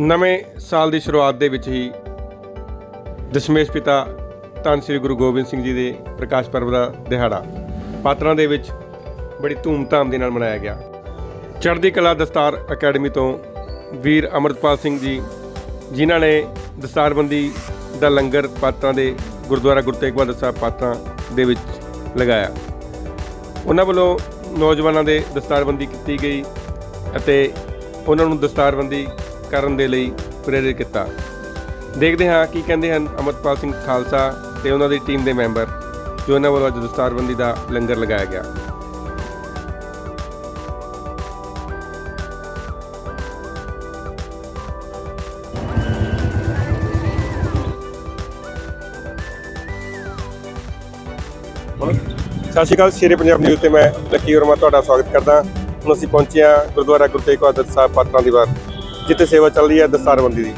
ਨਵੇਂ ਸਾਲ ਦੀ ਸ਼ੁਰੂਆਤ ਦੇ ਵਿੱਚ ਹੀ ਦਸ਼ਮੇਸ਼ ਪਿਤਾ ਧੰਨ ਸ੍ਰੀ ਗੁਰੂ ਗੋਬਿੰਦ ਸਿੰਘ ਜੀ ਦੇ ਪ੍ਰਕਾਸ਼ ਪਰਬ ਦਾ ਦਿਹਾੜਾ ਪਾਤਰਾਂ ਦੇ ਵਿੱਚ ਬੜੀ ਧੂਮ-ਧਾਮ ਦੇ ਨਾਲ ਮਨਾਇਆ ਗਿਆ। ਚੜ੍ਹਦੀ ਕਲਾ ਦਸਤਾਰ ਅਕੈਡਮੀ ਤੋਂ ਵੀਰ ਅਮਰਤਪਾਲ ਸਿੰਘ ਜੀ, ਜਿਨ੍ਹਾਂ ਨੇ ਦਸਤਾਰਬੰਦੀ ਦਾ ਲੰਗਰ ਪਾਤਰਾਂ ਦੇ ਗੁਰਦੁਆਰਾ ਗੁਰੂ ਤੇਗ ਬਹਾਦਰ ਸਾਹਿਬ ਪਾਤਰਾਂ ਦੇ ਵਿੱਚ ਲਗਾਇਆ। ਉਹਨਾਂ ਵੱਲੋਂ ਨੌਜਵਾਨਾਂ ਦੇ ਦਸਤਾਰਬੰਦੀ ਕੀਤੀ ਗਈ ਅਤੇ ਉਹਨਾਂ ਨੂੰ ਦਸਤਾਰਬੰਦੀ ਕਰਨ ਦੇ ਲਈ ਪ੍ਰੇਰਿਤ ਕੀਤਾ। ਦੇਖਦੇ ਹਾਂ ਕੀ ਕਹਿੰਦੇ ਹਨ ਅਮਰਪਾਲ ਸਿੰਘ ਖਾਲਸਾ ਤੇ ਉਹਨਾਂ ਦੀ ਟੀਮ ਦੇ ਮੈਂਬਰ, ਜੋ ਇਹਨਾਂ ਵੱਲੋਂ ਅੱਜ ਦਸਤਾਰਬੰਦੀ ਦਾ ਲੰਗਰ ਲਗਾਇਆ ਗਿਆ। ਸਤਿ ਸ਼੍ਰੀ ਅਕਾਲ, ਸ਼ੇਰੇ ਪੰਜਾਬ ਨਿਊਜ਼ ਤੇ ਮੈਂ ਲੱਕੀ ਵਰਮਾ ਤੁਹਾਡਾ ਸਵਾਗਤ ਕਰਦਾ ਹੁਣ ਅਸੀਂ ਪਹੁੰਚੇ ਹਾਂ ਗੁਰਦੁਆਰਾ ਗੁਰੂ ਤੇਗ ਬਹਾਦਰ ਸਾਹਿਬ ਪਾਤਰਾਂ ਦੀ ਵਾਰ। ਜਿੱਥੇ ਸੇਵਾ ਚੱਲ ਰਹੀ ਹੈ ਦਸਤਾਰਬੰਦੀ ਦੀ।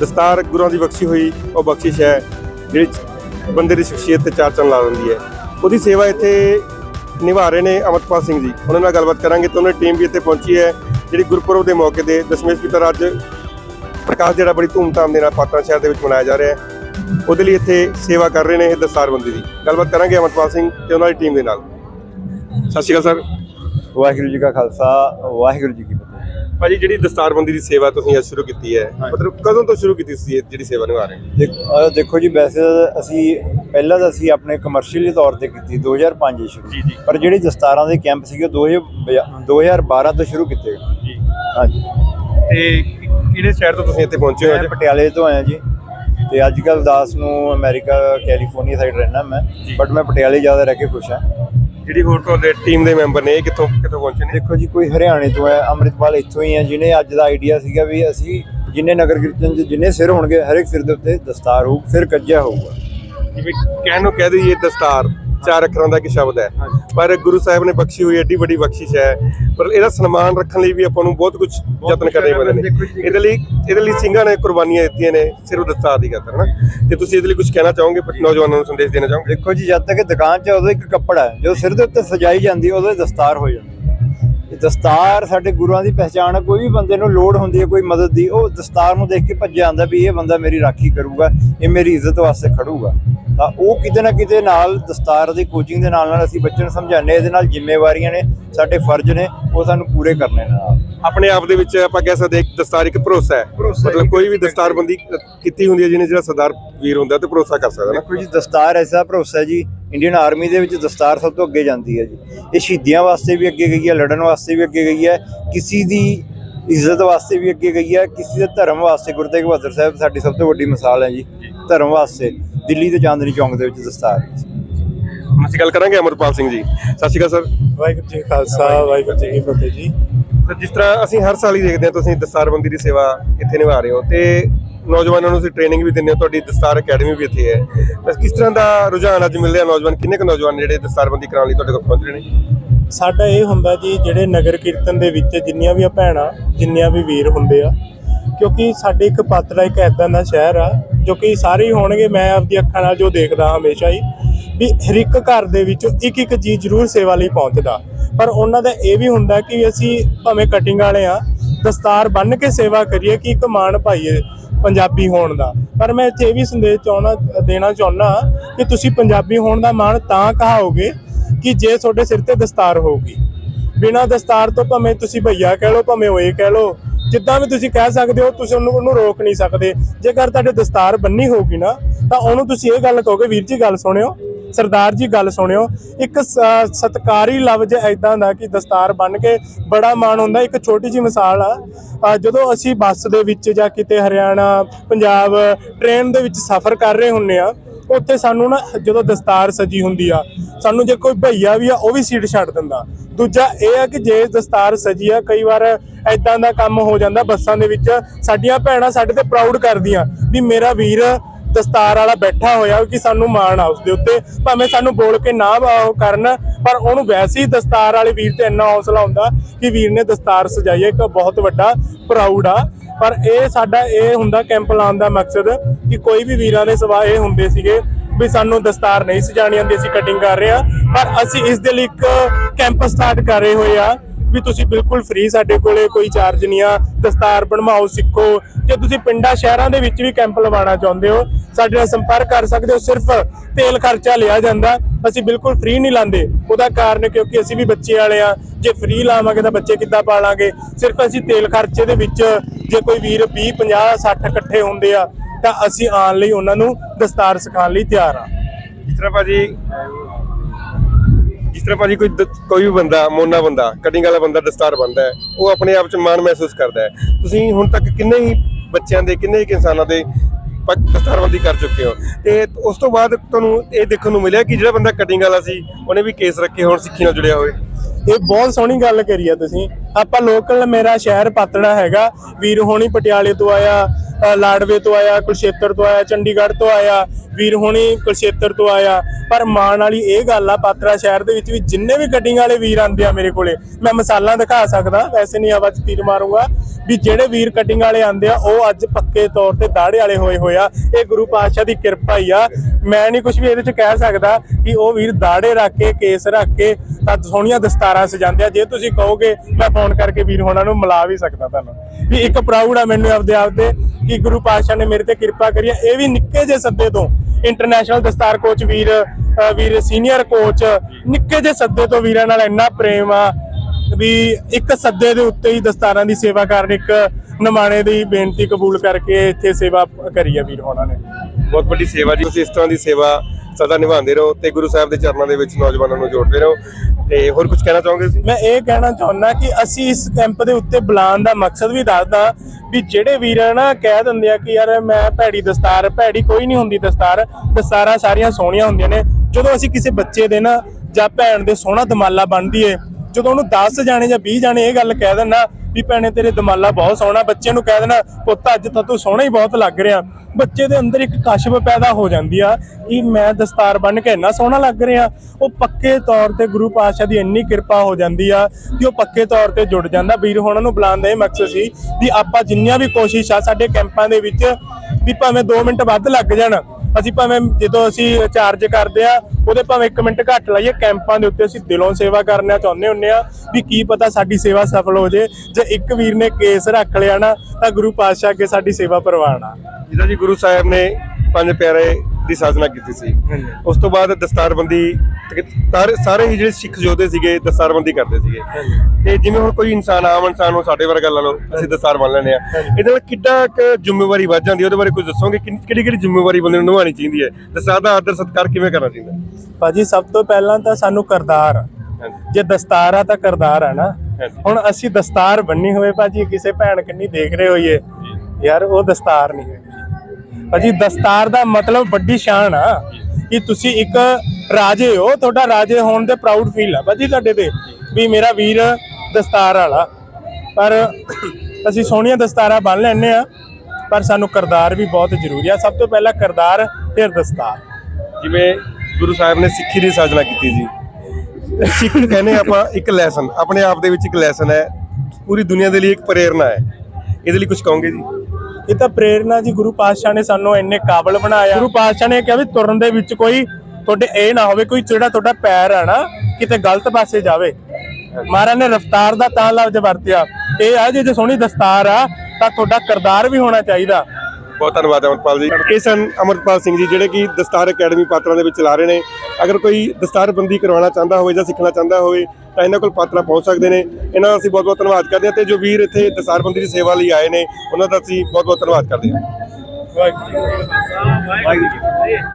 ਦਸਤਾਰ ਗੁਰੂਆਂ ਦੀ ਬਖਸ਼ੀ ਹੋਈ ਉਹ ਬਖਸ਼ਿਸ਼ ਹੈ ਜਿਹੜੀ ਬੰਦੇ ਦੀ ਸ਼ਖਸੀਅਤ ਤੇ ਚਾਰ ਚੰਨ ਲਾ ਦਿੰਦੀ ਹੈ। ਉਹਦੀ ਸੇਵਾ ਇੱਥੇ ਨਿਭਾ ਰਹੇ ਨੇ ਅਮਰਪਾਲ ਸਿੰਘ ਜੀ। ਉਹਨਾਂ ਨਾਲ ਗੱਲਬਾਤ ਕਰਾਂਗੇ ਤੇ ਉਹਨਾਂ ਦੀ ਟੀਮ ਵੀ ਇੱਥੇ ਪਹੁੰਚੀ ਹੈ ਜਿਹੜੀ ਗੁਰਪੁਰਬ ਦੇ ਮੌਕੇ ਤੇ ਦਸ਼ਮੇਸ਼ ਪਿਤਾ ਰਾਜ ਪ੍ਰਕਾਸ਼ ਜਿਹੜਾ ਬੜੀ ਧੂਮਧਾਮ ਦੇ ਨਾਲ ਪਾਤਰਾਂ ਸ਼ਹਿਰ ਦੇ ਵਿੱਚ ਮਨਾਇਆ ਜਾ ਰਿਹਾ ਹੈ। ਉਹਦੇ ਲਈ ਇੱਥੇ ਸੇਵਾ ਕਰ ਰਹੇ ਨੇ ਇਹ ਦਸਤਾਰਬੰਦੀ ਦੀ। ਗੱਲਬਾਤ ਕਰਾਂਗੇ ਅਮਰਪਾਲ ਸਿੰਘ ਤੇ ਉਹਨਾਂ ਦੀ ਟੀਮ ਦੇ ਨਾਲ। ਸਤਿ ਸ਼੍ਰੀ ਅਕਾਲ ਸਰ। ਵਾਹਿਗੁਰੂ ਜੀ ਕਾ ਖਾਲਸਾ ਵਾਹਿਗੁਰੂ ਜੀ ਕੀ ਭਾਜੀ ਜਿਹੜੀ ਦਸਤਾਰਬੰਦੀ ਦੀ ਸੇਵਾ ਤੁਸੀਂ ਅੱਜ ਸ਼ੁਰੂ ਕੀਤੀ ਹੈ। ਮਤਲਬ ਕਦੋਂ ਤੋਂ ਸ਼ੁਰੂ ਕੀਤੀ ਸੀ ਇਹ ਜਿਹੜੀ ਸੇਵਾ ਨਿਭਾ ਰਹੇ ਹੋ? ਦੇਖ- ਜੀ ਵੈਸੇ ਅਸੀਂ ਪਹਿਲਾਂ ਤਾਂ ਅਸੀਂ ਆਪਣੇ ਕਮਰਸ਼ੀਅਲੀ ਤੌਰ ਤੇ ਕੀਤੀ 2005 ਚ ਸ਼ੁਰੂ। ਪਰ ਜਿਹੜੀ ਦਸਤਾਰਾਂ ਦੇ ਕੈਂਪ ਸੀਗੇ 2012 ਤੋਂ ਸ਼ੁਰੂ ਕੀਤੇ। ਜੀ। ਹਾਂਜੀ। ਤੇ ਕਿਹੜੇ ਸ਼ਹਿਰ ਤੋਂ ਤੁਸੀਂ ਇੱਥੇ ਪਹੁੰਚੇ ਹੋ ਅੱਜ? ਪਟਿਆਲੇ ਤੋਂ ਆਇਆ ਜੀ। ਤੇ ਅੱਜ ਕੱਲ ਦਾਸ ਨੂੰ ਅਮਰੀਕਾ ਕੈਲੀਫੋਰਨੀਆ ਸਾਈਡ ਰਹਿਣਾ ਮੈਂ। ਬਟ ਮੈਂ ਪਟਿਆਲੇ ਜ਼ਿਆਦਾ ਰਹਿ ਕੇ ਖੁਸ਼ ਹਾਂ। ਜਿਹੜੀ ਹੋਰ ਤੁਹਾਡੇ ਟੀਮ ਦੇ ਮੈਂਬਰ ਨੇ ਇਹ ਕਿੱਥੋਂ ਕਿੱਥੋਂ ਪਹੁੰਚੇ ਨੇ? ਦੇਖੋ ਜੀ ਕੋਈ ਹਰਿਆਣੇ ਤੋਂ ਹੈ ਅੰਮ੍ਰਿਤਪਾਲ ਇੱਥੋਂ ਹੀ ਹੈ ਜਿਹਨੇ ਅੱਜ ਦਾ ਆਈਡੀਆ ਸੀਗਾ ਵੀ ਅਸੀਂ ਜਿੰਨੇ ਨਗਰ ਕੀਰਤਨ 'ਚ ਜਿੰਨੇ ਸਿਰ ਹੋਣਗੇ ਹਰ ਇੱਕ ਸਿਰ ਦੇ ਉੱਤੇ ਦਸਤਾਰ ਹੋਊ ਸਿਰ ਕੱਜਿਆ ਹੋਊਗਾ। ਜਿਵੇਂ ਕਹਿਣ ਨੂੰ ਕਹਿ ਦਈਏ ਦਸਤਾਰ। ਚਾਰ ਅੱਖਰਾਂ ਦਾ ਇੱਕ ਸ਼ਬਦ ਹੈ। ਪਰ ਗੁਰੂ ਸਾਹਿਬ ਨੇ ਬਖਸ਼ੀ ਹੋਈ ਐਡੀ ਵੱਡੀ ਬਖਸ਼ਿਸ਼ ਹੈ। ਪਰ ਇਹਦਾ ਸਨਮਾਨ ਰੱਖਣ ਲਈ ਵੀ ਆਪਾਂ ਨੂੰ ਬਹੁਤ ਕੁਝ ਯਤਨ ਕਰਨੇ ਪੈਂਦੇ ਨੇ। ਇਹਦੇ ਲਈ ਇਹਦੇ ਲਈ ਸਿੰਘਾਂ ਨੇ ਕੁਰਬਾਨੀਆਂ ਦਿੱਤੀਆਂ ਨੇ ਸਿਰਫ ਦਸਤਾਰ ਦੀ ਖਾਤਰ ਨਾ। ਤੇ ਤੁਸੀਂ ਇਹਦੇ ਲਈ ਕੁਝ ਕਹਿਣਾ ਚਾਹੋਗੇ? ਨੌਜਵਾਨਾਂ ਨੂੰ ਸੰਦੇਸ਼ ਦੇਣਾ ਚਾਹੋਗੇ? ਦੇਖੋ ਜੀ ਜਦ ਤੱਕ ਦੁਕਾਨ 'ਚ ਉਦੋਂ ਇੱਕ ਕੱਪੜਾ ਹੈ। ਜੋ ਸਿਰ ਦੇ ਉੱਤੇ ਸਜਾਈ ਜਾਂਦੀ ਉਦੋਂ ਦਸਤਾਰ ਹੋ ਜਾਂਦੀ ਇਹ ਦਸਤਾਰ ਸਾਡੇ ਗੁਰੂਆਂ ਦੀ ਪਹਿਚਾਣ ਹੈ ਕੋਈ ਵੀ ਬੰਦੇ ਨੂੰ ਲੋੜ ਹੁੰਦੀ ਹੈ ਕੋਈ ਮਦਦ ਦੀ ਉਹ ਦਸਤਾਰ ਨੂੰ ਦੇਖ ਕੇ ਭੱਜਿਆ ਆਂਦਾ ਵੀ ਇਹ ਬੰਦਾ ਮੇਰੀ ਰਾਖੀ ਕਰੂਗਾ ਇਹ ਮੇਰੀ ਇੱਜ਼ਤ ਵਾਸਤੇ ਖੜੂਗਾ। ਤਾਂ ਉਹ ਕਿਤੇ ਨਾ ਕਿਤੇ ਨਾਲ ਦਸਤਾਰ ਦੀ ਕੋਚਿੰਗ ਦੇ ਨਾਲ ਨਾਲ ਅਸੀਂ ਬੱਚਿਆਂ ਨੂੰ ਸਮਝਾਉਂਦੇ ਹਾਂ, ਇਹਦੇ ਨਾਲ ਜ਼ਿੰਮੇਵਾਰੀਆਂ ਨੇ ਸਾਡੇ ਫਰਜ਼ ਨੇ ਉਹ ਸਾਨੂੰ ਪੂਰੇ ਕਰਨੇ ਨਾਲ। ਆਪਣੇ ਆਪ ਦੇ ਵਿੱਚ ਆਪਾਂ ਕਹਿ ਸਕਦੇ ਹਾਂ ਇੱਕ ਦਸਤਾਰ ਇੱਕ ਭਰੋਸਾ ਹੈ। ਭਰੋਸਾ ਮਤਲਬ ਕੋਈ ਵੀ ਦਸਤਾਰਬੰਦੀ ਕੀਤੀ ਹੁੰਦੀ ਹੈ ਜਿਹਨੇ ਜਿਹੜਾ ਸਰਦਾਰ ਵੀਰ ਹੁੰਦਾ ਤੇ ਭਰੋਸਾ ਕਰ ਸਕਦਾ ਨਾ। ਦੇਖੋ ਜੀ ਦਸਤਾਰ ਐਸਾ ਭਰੋਸਾ ਜੀ ਇੰਡੀਅਨ ਆਰਮੀ ਦੇ ਵਿੱਚ ਦਸਤਾਰ ਸਭ ਤੋਂ ਅੱਗੇ ਜਾਂਦੀ ਹੈ ਜੀ। ਇਹ ਸ਼ਹੀਦੀਆਂ ਵਾਸਤੇ ਵੀ ਅੱਗੇ ਗਈ ਹੈ ਲੜਨ ਵਾਸਤੇ ਵੀ ਅੱਗੇ ਗਈ ਹੈ ਕਿਸੇ ਦੀ ਇੱਜ਼ਤ ਵਾਸਤੇ ਵੀ ਅੱਗੇ ਗਈ ਹੈ ਕਿਸੇ ਦੇ ਧਰਮ ਵਾਸਤੇ ਗੁਰੂ ਤੇਗ ਬਹਾਦਰ ਸਾਹਿਬ ਸਾਡੀ ਸਭ ਤੋਂ ਵੱਡੀ ਮਿਸਾਲ ਹੈ ਜੀ ਧਰਮ ਵਾਸਤੇ। ਦਿੱਲੀ ਤੇ ਚਾਂਦਨੀ ਚੌਂਕ ਦੇ ਵਿੱਚ ਦਸਤਾਰ ਅਸੀਂ ਗੱਲ ਕਰਾਂਗੇ ਅਮਰਪਾਲ ਸਿੰਘ ਜੀ। ਸਤਿ ਸ਼੍ਰੀ ਅਕਾਲ ਸਰ। ਵਾਹਿਗੁਰੂ ਜੀ ਕਾ ਖਾਲਸਾ ਵਾਹਿਗੁਰੂ ਜੀ ਕੀ ਫਤਿਹ ਜੀ। ਸਰ, ਜਿਸ ਤਰ੍ਹਾਂ ਅਸੀਂ ਹਰ ਸਾਲ ਹੀ ਦੇਖਦੇ ਹਾਂ, ਤੁਸੀਂ ਦਸਤਾਰਬੰਦੀ ਦੀ ਸੇਵਾ ਇੱਥੇ ਨਿਭਾ ਰਹੇ ਹੋ ਤੇ ਨੌਜਵਾਨਾਂ ਨੂੰ ਤੁਸੀਂ ਟ੍ਰੇਨਿੰਗ ਵੀ ਦਿੰਦੇ ਹੋ, ਤੁਹਾਡੀ ਦਸਤਾਰ ਅਕੈਡਮੀ ਵੀ ਇੱਥੇ ਹੈ। ਬਸ ਕਿਸ ਤਰ੍ਹਾਂ ਦਾ ਰੁਝਾਨ ਅੱਜ ਮਿਲ ਰਿਹਾ ਨੌਜਵਾਨ, ਕਿੰਨੇ ਕੁ ਨੌਜਵਾਨ ਜਿਹੜੇ ਦਸਤਾਰਬੰਦੀ ਕਰਾਉਣ ਲਈ ਤੁਹਾਡੇ ਕੋਲ ਪਹੁੰਚ ਰਹੇ ਨੇ? ਸਾਡਾ ਇਹ ਹੁੰਦਾ ਜੀ, ਜਿਹੜੇ ਨਗਰ ਕੀਰਤਨ ਦੇ ਵਿੱਚ ਜਿੰਨੀਆਂ ਵੀ ਭੈਣਾਂ, ਜਿੰਨੀਆਂ ਵੀ ਵੀਰ ਹੁੰਦੇ ਆ, ਕਿਉਂਕਿ ਸਾਡੇ ਇੱਕ ਪਾਤੜਾ ਇੱਕ ਐਦਾਂ ਦਾ ਸ਼ਹਿਰ ਆ, ਜੋ ਕਿ ਸਾਰੇ ਹੀ ਹੋਣਗੇ, ਮੈਂ ਆਪਦੀ ਅੱਖਾਂ ਨਾਲ ਜੋ ਦੇਖਦਾ ਹਮੇਸ਼ਾ ਹੀ। ਵੀ ਹਰ ਇੱਕ ਘਰ ਦੇ ਵਿੱਚ ਇੱਕ ਇੱਕ ਚੀਜ਼ ਜ਼ਰੂਰ ਸੇਵਾ ਲਈ ਪਹੁੰਚਦਾ। ਪਰ ਉਹਨਾਂ ਦਾ ਇਹ ਵੀ ਹੁੰਦਾ ਕਿ ਅਸੀਂ ਭਾਵੇਂ ਕਟਿੰਗ ਵਾਲੇ ਆ ਦਸਤਾਰ ਬੰਨ੍ਹ ਕੇ ਸੇਵਾ ਕਰੀਏ ਕਿ ਇੱਕ ਮਾਣ ਭਾਈਏ ਪੰਜਾਬੀ ਹੋਣ ਦਾ। ਪਰ ਮੈਂ ਇੱਥੇ ਇਹ ਵੀ ਸੰਦੇਸ਼ ਚਾਹਣਾ ਦੇਣਾ ਚਾਹੁੰਦਾ ਕਿ ਤੁਸੀਂ ਪੰਜਾਬੀ ਹੋਣ ਦਾ ਮਾਣ ਤਾਂ ਕਹਾਓਗੇ ਕਿ ਜੇ ਤੁਹਾਡੇ ਸਿਰ ਤੇ ਦਸਤਾਰ ਹੋਊਗੀ। ਬਿਨਾਂ ਦਸਤਾਰ ਤੋਂ ਭਾਵੇਂ ਤੁਸੀਂ ਭਈਆ ਕਹਿ ਲਓ, ਭਾਵੇਂ ਓਏ ਕਹਿ ਲਓ, ਜਿੱਦਾਂ ਵੀ ਤੁਸੀਂ ਕਹਿ ਸਕਦੇ ਹੋ, ਤੁਸੀਂ ਉਹਨੂੰ ਉਹਨੂੰ ਰੋਕ ਨਹੀਂ ਸਕਦੇ। ਜੇਕਰ ਤੁਹਾਡੇ ਦਸਤਾਰ ਬੰਨੀ ਹੋਊਗੀ ਨਾ, ਤਾਂ ਉਹਨੂੰ ਤੁਸੀਂ ਇਹ ਗੱਲ ਕਹੋਗੇ, ਵੀਰ ਜੀ ਗੱਲ ਸੁਣਿਓ ਸਰਦਾਰ ਜੀ ਗੱਲ ਸੁਣਿਓ, ਇੱਕ ਸ- ਸਤਿਕਾਰੀ ਲਫ਼ਜ਼ ਐਦਾਂ ਦਾ ਕਿ ਦਸਤਾਰ ਬੰਨ ਕੇ ਬੜਾ ਮਾਣ ਹੁੰਦਾ, ਇੱਕ ਛੋਟੀ ਜੀ ਮਿਸਾਲ ਆ। ਜਦੋਂ ਅਸੀਂ ਬੱਸ ਦੇ ਵਿੱਚ ਜਾਂ ਕਿਤੇ ਹਰਿਆਣਾ, ਪੰਜਾਬ ਟ੍ਰੇਨ ਦੇ ਵਿੱਚ ਸਫ਼ਰ ਕਰ ਰਹੇ ਹੁੰਨੇ ਆ, ਉੱਥੇ ਸਾਨੂੰ ਨਾ ਜਦੋਂ ਦਸਤਾਰ ਸਜੀ ਹੁੰਦੀ ਆ, ਸਾਨੂੰ ਜੇ ਕੋਈ ਭਈਆ ਵੀ ਆ, ਉਹ ਵੀ ਸੀਟ ਛੱਡ ਦਿੰਦਾ। ਦੂਜਾ ਇਹ ਆ ਕਿ ਜੇ ਦਸਤਾਰ ਸਜੀ ਆ, ਕਈ ਵਾਰ ਐਦਾਂ ਦਾ ਕੰਮ ਹੋ ਜਾਂਦਾ ਬੱਸਾਂ ਦੇ ਵਿੱਚ, ਸਾਡੀਆਂ ਭੈਣਾਂ ਸਾਡੇ ਤੇ ਪ੍ਰਾਊਡ ਕਰਦੀਆਂ ਵੀ ਮੇਰਾ ਵੀਰ ਦਸਤਾਰ ਵਾਲਾ ਬੈਠਾ ਹੋਇਆ ਕਿ ਸਾਨੂੰ ਮਾਣ ਆ ਉਸ ਦੇ ਉੱਤੇ, ਭਾਵੇਂ ਸਾਨੂੰ ਬੋਲ ਕੇ ਨਾ ਉਹ ਕਰਨ, ਪਰ ਉਹਨੂੰ ਵੈਸੇ ਹੀ ਦਸਤਾਰ ਵਾਲੇ ਵੀਰ ਤੇ ਇੰਨਾ ਹੌਸਲਾ ਹੁੰਦਾ ਕਿ ਵੀਰ ਨੇ ਦਸਤਾਰ ਸਜਾਈ ਹੈ, ਇੱਕ ਬਹੁਤ ਵੱਡਾ ਪ੍ਰਾਊਡ ਆ। ਪਰ ਇਹ ਸਾਡਾ ਇਹ ਹੁੰਦਾ ਕੈਂਪ ਲਾਉਣ ਦਾ ਮਕਸਦ ਕਿ ਕੋਈ ਵੀ ਵੀਰਾਂ ਦੇ ਸਵਾ ਇਹ ਹੁੰਦੇ ਸੀਗੇ ਵੀ ਸਾਨੂੰ ਦਸਤਾਰ ਨਹੀਂ ਸਜਾਣੀ ਆਉਂਦੀ ਅਸੀਂ ਕਟਿੰਗ ਕਰ ਰਹੇ ਆ ਪਰ ਅਸੀਂ ਇਸ ਦੇ ਲਈ ਇੱਕ ਕੈਂਪ ਸਟਾਰਟ ਕਰ ਰਹੇ ਹੋਏ ਆ ਵੀ ਤੁਸੀਂ ਬਿਲਕੁਲ ਫ੍ਰੀ ਸਾਡੇ ਕੋਲੇ ਕੋਈ ਚਾਰਜ ਨਹੀਂ ਆ। ਦਸਤਾਰ ਬਣਵਾਓ, ਸਿੱਖੋ। ਜੇ ਤੁਸੀਂ ਪਿੰਡਾਂ, ਸ਼ਹਿਰਾਂ ਦੇ ਵਿੱਚ ਵੀ ਕੈਂਪ ਲਵਾਉਣਾ ਚਾਹੁੰਦੇ ਹੋ, ਸਾਡੇ ਨਾਲ ਸੰਪਰਕ ਕਰ ਸਕਦੇ ਹੋ। ਸਿਰਫ ਤੇਲ ਖਰਚਾ ਲਿਆ ਜਾਂਦਾ। ਅਸੀਂ ਬਿਲਕੁਲ ਫ੍ਰੀ ਨਹੀਂ ਲਾਂਦੇ ਉਹਦਾ ਕਾਰਨ ਕਿਉਂਕਿ ਅਸੀਂ ਵੀ ਬੱਚੇ ਵਾਲੇ ਆ। ਜੇ ਫ੍ਰੀ ਲਾਵਾਂਗੇ ਤਾਂ ਬੱਚੇ ਕਿੱਦਾਂ ਪਾਲਾਂਗੇ? ਸਿਰਫ ਅਸੀਂ ਤੇਲ ਖਰਚੇ ਦੇ ਵਿੱਚ ਜੇ ਕੋਈ ਵੀਰ 20 50 60 ਇਕੱਠੇ ਹੁੰਦੇ ਆ, ਤਾਂ ਅਸੀਂ ਆਉਣ ਲਈ ਉਹਨਾਂ ਨੂੰ ਦਸਤਾਰ ਸਿਖਾਉਣ ਲਈ ਤਿਆਰ ਆ। ਜਿਸ ਤਰ੍ਹਾਂ ਭਾਜੀ ਤਰ੍ਹਾਂ ਭਾਜੀ ਕੋਈ ਦ- ਕੋਈ ਵੀ ਬੰਦਾ, ਮੋਨਾ ਬੰਦਾ, ਕਟਿੰਗ ਵਾਲਾ ਬੰਦਾ ਦਸਤਾਰ ਬੰਦਾ ਹੈ, ਉਹ ਆਪਣੇ ਆਪ ਚ ਮਾਣ ਮਹਿਸੂਸ ਕਰਦਾ ਹੈ। ਤੁਸੀਂ ਹੁਣ ਤੱਕ ਕਿੰਨੇ ਹੀ ਬੱਚਿਆਂ ਦੇ, ਕਿੰਨੇ ਹੀ ਇਨਸਾਨਾਂ ਦੇ ਪ- ਦਸਤਾਰਬੰਦੀ ਕਰ ਚੁੱਕੇ ਹੋ? ਤੇ ਉਸ ਤੋਂ ਬਾਅਦ ਤੁਹਾਨੂੰ ਇਹ ਦੇਖਣ ਨੂੰ ਮਿਲਿਆ ਕਿ ਜਿਹੜਾ ਬੰਦਾ ਕਟਿੰਗ ਵਾਲਾ ਸੀ, ਉਹਨੇ ਵੀ ਕੇਸ ਰੱਖੇ ਹੁਣ, ਸਿੱਖੀ ਨਾਲ ਜੁੜਿਆ ਹੋਵੇ। ਇਹ ਬਹੁਤ ਸੋਹਣੀ ਗੱਲ ਕਰੀ ਆ ਤੁਸੀਂ। ਆਪਾਂ ਲੋਕਲ ਮੇਰਾ ਸ਼ਹਿਰ ਪਾਤੜਾ ਹੈਗਾ, ਵੀਰ ਹੋਣੀ ਪਟਿਆਲੇ ਤੋਂ ਆਇਆ ਲਾੜਵੇ ਤੋਂ ਆਇਆ ਕੁਰਸ਼ੇਤਰ ਤੋਂ ਆਇਆ, ਚੰਡੀਗੜ੍ਹ ਤੋਂ ਆਇਆ, ਵੀਰ ਹੋਣੀ ਕੁਰਸ਼ੇਤਰ ਤੋਂ ਆਇਆ। ਪਰ ਮਾਣ ਵਾਲੀ ਇਹ ਗੱਲ ਆ ਪਾਤੜਾ ਸ਼ਹਿਰ ਦੇ ਵਿੱਚ ਵੀ ਜਿੰਨੇ ਵੀ ਕਟਿੰਗ ਵਾਲੇ ਵੀਰ ਆਂਦੇ ਆ ਮੇਰੇ ਕੋਲੇ, ਮੈਂ ਮਸਾਲਾ ਦਿਖਾ ਸਕਦਾ, ਵੈਸੇ ਨਹੀਂ ਆਵਾਜ਼ ਤੀਰ ਮਾਰੂੰਗਾ, ਵੀ ਜਿਹੜੇ ਵੀਰ ਕਟਿੰਗ ਵਾਲੇ ਆਂਦੇ ਆ, ਉਹ ਅੱਜ ਪੱਕੇ ਤੌਰ ਤੇ ਦਾੜੇ ਵਾਲੇ ਹੋਏ ਹੋਏ ਆ। ਇਹ ਗੁਰੂ ਪਾਤਸ਼ਾਹ ਦੀ ਕਿਰਪਾ ਹੀ ਆ। ਮੈਂ ਨਹੀਂ ਕੁਝ ਵੀ ਇਹਦੇ ਚ ਕਹਿ ਸਕਦਾ ਕਿ ਉਹ ਵੀਰ ਦਾੜੇ ਰੱਖ ਕੇ, ਕੇਸ ਰੱਖ ਕੇ, ਤਾਂ ਸੋਹਣੀਆਂ ਦਸਤਾਰਾਂ ਸਜਾਉਂਦੇ ਆ। ਜੇ ਤੁਸੀਂ ਕਹੋਗੇ, ਮੈਂ ਫੋਨ ਕਰਕੇ ਵੀਰ ਹੋਣਾ ਨੂੰ ਮਿਲਾ ਵੀ ਸਕਦਾ ਤੁਹਾਨੂੰ। ਵੀ ਇੱਕ ਪ੍ਰਾਊਡ ਆ ਮੈਨੂੰ ਆਪਦੇ ਆਪ ਤੇ ਕਿ ਗੁਰੂ ਪਾਤਸ਼ਾਹ ਨੇ ਮੇਰੇ ਤੇ ਕਿਰਪਾ ਕਰੀ ਆ। ਇਹ ਵੀ ਨਿੱਕੇ ਜਿਹੇ ਸੱਦੇ ਤੋਂ ਇੰਟਰਨੈਸ਼ਨਲ ਦਸਤਾਰ ਕੋਚ ਵੀਰ ਵੀਰ ਸੀਨੀਅਰ ਕੋਚ ਨਿੱਕੇ ਜਿਹੇ ਸੱਦੇ ਤੋਂ ਵੀਰਾਂ ਨਾਲ ਇੰਨਾ ਪ੍ਰੇਮ ਆ ਵੀ ਇੱਕ ਸੱਦੇ ਦੇ ਉੱਤੇ ਹੀ ਦਸਤਾਰਾਂ ਦੀ ਸੇਵਾ ਕਰਨ ਇੱਕ ਨਮਾਣੇ ਦੀ ਬੇਨਤੀ ਕਬੂਲ ਕਰਕੇ ਇੱਥੇ ਸੇਵਾ ਕਰੀ ਆ ਵੀਰ ਹੋਣਾ ਨੇ। ਬਹੁਤ ਵੱਡੀ ਸੇਵਾ ਜੀ। ਤੁਸੀਂ ਇਸ ਤਰ੍ਹਾਂ ਦੀ ਸੇਵਾ ਸਦਾ ਨਿਭਾਉਂਦੇ ਰਹੋ ਤੇ ਗੁਰੂ ਸਾਹਿਬ ਦੇ ਚਰਨਾਂ ਦੇ ਵਿੱਚ ਨੌਜਵਾਨਾਂ ਨੂੰ ਜੋੜਦੇ ਰਹੋ। ਤੇ ਹੋਰ ਕੁਝ ਕਹਿਣਾ ਚਾਹੋਗੇ ਤੁਸੀਂ? ਮੈਂ ਇਹ ਕਹਿਣਾ ਚਾਹੁੰਦਾ ਕਿ ਅਸੀਂ ਇਸ ਕੈਂਪ ਦੇ ਉੱਤੇ ਬੁਲਾਉਣ ਦਾ ਮਕਸਦ ਵੀ ਦੱਸਦਾ ਵੀ ਜਿਹੜੇ ਵੀਰ ਨਾ ਕਹਿ ਦਿੰਦੇ ਆ ਕਿ ਯਾਰ ਮੈਂ ਭੈੜੀ ਦਸਤਾਰ, ਭੈੜੀ ਕੋਈ ਨਹੀਂ ਹੁੰਦੀ ਦਸਤਾਰ, ਦਸਤਾਰਾਂ ਸਾਰੀਆਂ ਸੋਹਣੀਆਂ ਹੁੰਦੀਆਂ ਨੇ। ਜਦੋਂ ਅਸੀਂ ਕਿਸੇ ਬੱਚੇ ਦੇ ਨਾ ਜਾਂ ਭੈਣ ਦੇ ਸੋਹਣਾ ਦਮਾਲਾ ਬਣਦੀ ਏ, ਜਦੋਂ ਉਹਨੂੰ 10 ਜਾਣੇ ਜਾਂ 20 ਜਾਣੇ ਇਹ ਗੱਲ ਕਹਿ ਦੇਣਾ ਵੀ ਭੈਣੇ ਤੇਰੇ ਦਮਾਲਾ ਬਹੁਤ ਸੋਹਣਾ, ਬੱਚੇ ਨੂੰ ਕਹਿ ਦੇਣਾ, ਪੁੱਤ ਅੱਜ ਤਾਂ ਤੂੰ ਸੋਹਣਾ ਹੀ ਬਹੁਤ ਲੱਗ ਰਿਹਾ। ਬੱਚੇ ਦੇ ਅੰਦਰ ਇੱਕ ਕਸ਼ਮ ਪੈਦਾ ਹੋ ਜਾਂਦੀ ਆ ਕਿ ਮੈਂ ਦਸਤਾਰ ਬੰਨ ਕੇ ਇੰਨਾ ਸੋਹਣਾ ਲੱਗ ਰਿਹਾ। ਉਹ ਪੱਕੇ ਤੌਰ ਤੇ ਗੁਰੂ ਪਾਤਸ਼ਾਹ ਦੀ ਇੰਨੀ ਕਿਰਪਾ ਹੋ ਜਾਂਦੀ ਆ ਕਿ ਉਹ ਪੱਕੇ ਤੌਰ ਤੇ ਜੁੜ ਜਾਂਦਾ। ਵੀਰ, ਹੋਣਾ ਨੂੰ ਬੁਲਾਉਣ ਦਾ ਇਹ ਮਕਸਦ ਸੀ ਵੀ ਆਪਾਂ ਜਿੰਨੀਆਂ ਵੀ ਕੋਸ਼ਿਸ਼ ਆ ਸਾਡੇ ਕੈਂਪਾਂ ਦੇ ਵਿੱਚ ਵੀ ਭਾਵੇਂ 2 ਮਿੰਟ ਵੱਧ ਲੱਗ ਜਾਣ ਅਸੀਂ ਭਾਵੇਂ ਜਦੋਂ ਅਸੀਂ ਚਾਰਜ ਕਰਦੇ ਆ, ਉਹਦੇ ਭਾਵੇਂ 1 ਮਿੰਟ ਘੱਟ ਲਾਈਏ, ਕੈਂਪਾਂ ਦੇ ਉੱਤੇ ਅਸੀਂ ਦਿਲੋਂ ਸੇਵਾ ਕਰਨਾ ਚਾਹੁੰਦੇ ਹੁੰਨੇ ਆ ਵੀ ਕੀ ਪਤਾ ਸਾਡੀ ਸੇਵਾ ਸਫਲ ਹੋ ਜੇ। ਜੇ ਇੱਕ ਵੀਰ ਨੇ ਕੇਸ ਰੱਖ ਲਿਆ ਨਾ, ਤਾਂ ਗੁਰੂ ਪਾਤਸ਼ਾਹ ਅੱਗੇ ਸਾਡੀ ਸੇਵਾ ਪ੍ਰਵਾਨਾ ਜਿਹਦਾ ਜੀ ਗੁਰੂ ਸਾਹਿਬ ਨੇ ਪੰਜ ਪਿਆਰੇ ਦੀ ਸਾਜਨਾ ਕੀਤੀ ਸੀ। ਉਸ ਤੋਂ ਬਾਅਦ ਦਸਤਾਰਬੰਦੀ ਸਾਰੇ ਹੀ ਜਿਹੜੇ ਸਿੱਖ ਯੋਧੇ ਸੀਗੇ ਦਸਤਾਰਬੰਦੀ ਕਰਦੇ ਸੀਗੇ। ਤੇ ਜਿਵੇਂ ਹੁਣ ਕੋਈ ਇਨਸਾਨ ਆਮ ਇਨਸਾਨ ਨੂੰ ਸਾਡੇ ਵਰਗਾ ਲਾ ਲਓ ਅਸੀਂ ਦਸਤਾਰ ਬੰਨ ਲੈਂਦੇ ਆ ਇਹਦੇ ਨਾਲ ਕਿੱਡਾ ਕੁ ਜ਼ਿੰਮੇਵਾਰੀ ਵੱਧ ਜਾਂਦੀ ਹੈ ਉਹਦੇ ਬਾਰੇ ਕੁਝ ਦੱਸੋਗੇ? ਕਿਹੜੀ ਕਿਹੜੀ ਜ਼ਿੰਮੇਵਾਰੀ ਬੰਦੇ ਨੂੰ ਨਿਭਾਉਣੀ ਚਾਹੀਦੀ ਹੈ? ਦਸਤਾਰ ਦਾ ਆਦਰ ਸਤਿਕਾਰ ਕਿਵੇਂ ਕਰਨਾ ਚਾਹੀਦਾ? ਭਾਜੀ ਸਭ ਤੋਂ ਪਹਿਲਾਂ ਤਾਂ ਸਾਨੂੰ। ਹਾਂਜੀ। ਜੇ ਦਸਤਾਰ ਆ ਤਾਂ ਕਰਦਾਰ ਆ ਨਾ। ਹੁਣ ਅਸੀਂ ਦਸਤਾਰ ਬੰਨੀ ਹੋਏ ਭਾਜੀ ਕਿਸੇ ਭੈਣ ਕੰਨੀ ਦੇਖ ਰਹੇ ਹੋਈਏ। ਯਾਰ ਉਹ ਦਸਤਾਰ ਨਹੀਂ ਹੈਗੀ ਭਾਜੀ, ਦਸਤਾਰ ਦਾ ਮਤਲਬ ਵੱਡੀ ਸ਼ਾਨ ਆ ਕਿ ਤੁਸੀਂ ਇੱਕ ਰਾਜੇ ਹੋ, ਤੁਹਾਡਾ ਰਾਜੇ ਹੋਣ ਦੇ ਪ੍ਰਾਊਡ ਫੀਲ ਆ। ਭਾਜੀ, ਤੁਹਾਡੇ ਤੇ ਵੀ ਮੇਰਾ ਵੀਰ ਦਸਤਾਰ ਵਾਲਾ। ਪਰ ਅਸੀਂ ਸੋਹਣੀਆਂ ਦਸਤਾਰਾਂ ਬੰਨ ਲੈਨੇ ਆ ਪਰ ਸਾਨੂੰ ਕਰਦਾਰ ਵੀ ਬਹੁਤ ਜ਼ਰੂਰੀ ਆ। ਸਭ ਤੋਂ ਪਹਿਲਾਂ ਕਰਦਾਰ, ਫਿਰ ਦਸਤਾਰ। ਜਿਵੇਂ ਗੁਰੂ ਸਾਹਿਬ ਨੇ ਸਿੱਖੀ ਦੀ ਸਾਜਨਾ ਕੀਤੀ ਜੀ। ਸਿੱਖ ਕਹਿੰਦੇ ਆਪਾਂ ਇੱਕ ਲੈਸਨ ਆਪਣੇ ਆਪ ਦੇ ਵਿੱਚ ਇੱਕ ਲੈਸਨ ਹੈ। ਪੂਰੀ ਦੁਨੀਆ ਦੇ ਲਈ ਇੱਕ ਪ੍ਰੇਰਣਾ ਹੈ। ਇਹਦੇ ਲਈ ਕੁਝ ਕਹੋਗੇ ਜੀ? ਇਹ ਤਾਂ ਪ੍ਰੇਰਣਾ ਜੀ, ਗੁਰੂ ਪਾਤਸ਼ਾਹ ਨੇ ਸਾਨੂੰ ਇੰਨੇ ਕਾਬਲ ਬਣਾਇਆ। ਗੁਰੂ ਪਾਤਸ਼ਾਹ ਨੇ ਕਿਹਾ ਵੀ ਤੁਰਨ ਦੇ ਵਿੱਚ ਕੋਈ ਤੁਹਾਡੇ ਇਹ ਨਾ ਹੋਵੇ ਕੋਈ ਜਿਹੜਾ ਤੁਹਾਡਾ ਪੈਰ ਆ ਨਾ, ਕਿਤੇ ਗਲਤ ਪਾਸੇ ਜਾਵੇ। ਮਹਾਰਾਜ ਨੇ ਰਫਤਾਰ ਦਾ ਤਾਂ ਲਫ਼ਜ਼ ਵਰਤਿਆ। ਇਹ ਆ ਜੇ ਜੇ ਸੋਹਣੀ ਦਸਤਾਰ ਆ, ਤਾਂ ਤੁਹਾਡਾ ਕਰਦਾਰ ਵੀ ਹੋਣਾ ਚਾਹੀਦਾ। ਬਹੁਤ ਧੰਨਵਾਦ ਅਮਰਪਾਲ ਜੀ। ਇਹ ਸਨ ਅਮਰਪਾਲ ਸਿੰਘ ਜੀ ਜਿਹੜੇ ਕਿ ਦਸਤਾਰ ਅਕੈਡਮੀ ਪਾਤਰਾਂ ਦੇ ਵਿੱਚ ਚਲਾ ਰਹੇ ਨੇ। ਅਗਰ ਕੋਈ ਦਸਤਾਰਬੰਦੀ ਕਰਵਾਉਣਾ ਚਾਹੁੰਦਾ ਹੋਵੇ ਜਾਂ ਸਿੱਖਣਾ ਚਾਹੁੰਦਾ ਹੋਵੇ ਤਾਂ ਇਹਨਾਂ ਕੋਲ ਪਾਤਰਾ ਪਹੁੰਚ ਸਕਦੇ ਨੇ। ਇਹਨਾਂ ਦਾ ਅਸੀਂ ਬਹੁਤ ਬਹੁਤ ਧੰਨਵਾਦ ਕਰਦੇ ਹਾਂ ਤੇ ਜੋ ਵੀਰ ਇੱਥੇ ਦਸਤਾਰਬੰਦੀ ਦੀ ਸੇਵਾ ਲਈ ਆਏ ਨੇ ਉਹਨਾਂ ਦਾ ਅਸੀਂ ਬਹੁਤ ਬਹੁਤ ਧੰਨਵਾਦ ਕਰਦੇ ਹਾਂ। ਵਾਹਿਗੁਰੂ